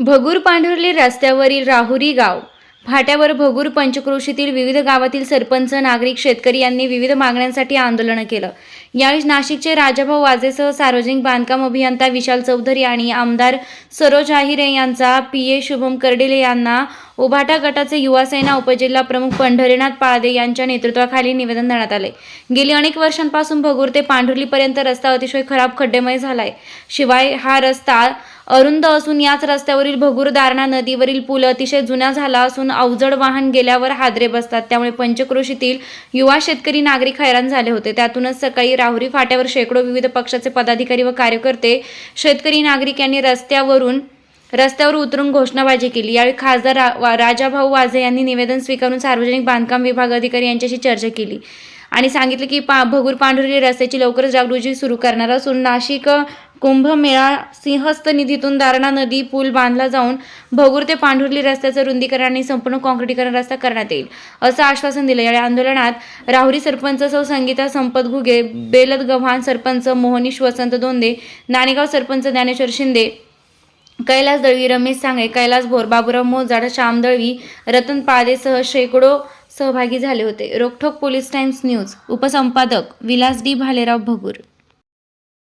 भगूर पांढुर्ली रस्त्यावरील राहुरी गाव. फाट्यावर भगूर पंचक्रोशीतील विविध गावातील सरपंच नागरिक शेतकरी यांनी विविध मागण्यांसाठी आंदोलन केलं. यावेळी नाशिकचे राजाभाऊ वाजेसह सार्वजनिक बांधकाम अभियंता विशाल चौधरी आणि आमदार सरोज आहिरे यांचा पी ए शुभम कर्डिले यांना उभाटा गटाचे युवासेना उपजिल्हा प्रमुख पंढरीनाथ पाळदे यांच्या नेतृत्वाखाली निवेदन देण्यात आले. गेली अनेक वर्षांपासून भगूर ते पांढुर्लीपर्यंत रस्ता अतिशय खराब खड्डेमय झालाय. शिवाय हा रस्ता अरुंद असून याच रस्त्यावरील भगूर दारणा नदीवरील पूल अतिशय जुना झाला असून अवजड वाहन गेल्यावर हादरे बसतात. त्यामुळे पंचक्रोशीतील युवा शेतकरी नागरिक हैराण झाले होते. त्यातूनच सकाळी राहुरी फाट्यावर शेकडो विविध पक्षाचे पदाधिकारी व कार्यकर्ते शेतकरी नागरिक यांनी रस्त्यावरून रस्त्यावर उतरून घोषणाबाजी केली. यावेळी खासदार रा- वा- राजाभाऊ वाझे यांनी निवेदन स्वीकारून सार्वजनिक बांधकाम विभाग अधिकारी यांच्याशी चर्चा केली आणि सांगितले की पा भगूर पांढुरी रस्त्याची लवकरच जागृती सुरू करणार असून नाशिक कुंभमेळा सिंहस्थ निधीतून दारणा नदी पूल बांधला जाऊन भगूर ते पांढुर्ली रस्त्याचं रुंदीकरण आणि संपूर्ण काँक्रिटीकरण रस्ता करण्यात येईल असं आश्वासन दिलं. या आंदोलनात राहुरी सरपंच सौ संगीता संपत घुगे बेलद गव्हाण सरपंच मोहनीश वसंत दोंदे नाणेगाव सरपंच ज्ञानेश्वर शिंदे कैलास दळवी रमेश सांगे कैलास भोर बाबुराव मोजाड श्याम दळवी रतन पादेसह शेकडो सहभागी झाले होते. रोखोक पोलीस टाइम्स न्यूज. उपसंपादक विलास डी भालेराव भगूर.